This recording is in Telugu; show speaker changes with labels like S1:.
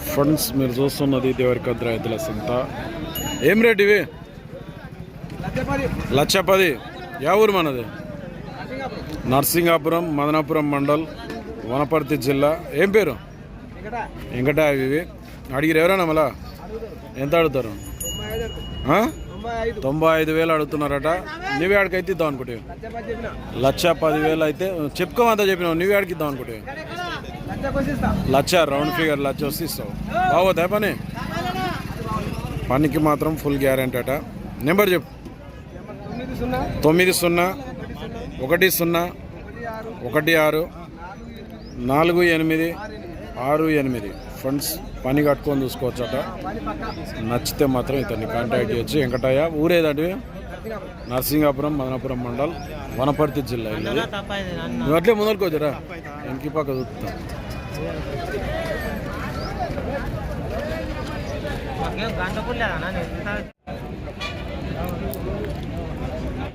S1: ఫ్రెండ్స్ మీరు చూస్తున్నది దేవరికద్ర ఎద్దుల సింత. ఏం రేట్ ఇవి? లచ్చ పది యా ఊరు మనది? నర్సింగాపురం మదనాపురం మండల్ వనపర్తి జిల్లా. ఏం పేరు? వెంకట ఇవి. అడిగిరు ఎవరైనా మళ్ళా? ఎంత అడుగుతారు? ఆ? తొంభై ఐదు వేలు అడుగుతున్నారట. నువ్వే అయితే ఇద్దాం అనుకుంటే. లక్ష పదివేలు అయితే చెప్పుకోమంతా చెప్పినావు. నువ్వే ఆడికి ఇద్దాం అనుకుంటే. లచ్చ రౌండ్ ఫిగర్ లచ్చ వచ్చి ఇస్తావు. బాగోదా పని? పనికి మాత్రం ఫుల్ గ్యారెంటీ అట. నెంబర్ చెప్పు. తొమ్మిది సున్నా ఒకటి సున్నా ఒకటి ఆరు నాలుగు ఎనిమిది ఆరు ఎనిమిది. ఫ్రెండ్స్ పని కట్టుకొని చూసుకోవచ్చట. నచ్చితే మాత్రం ఇతన్ని కాంటాక్ట్ చేయొచ్చు. వెంకటయ్య ఊరేదండి నరసింగాపురం మదనపురం మండల్ వనపర్తి జిల్లా ఇది నువ్వు అట్లే ముందరుకోవచ్చరా ఇంకి పక్క చూస్తాం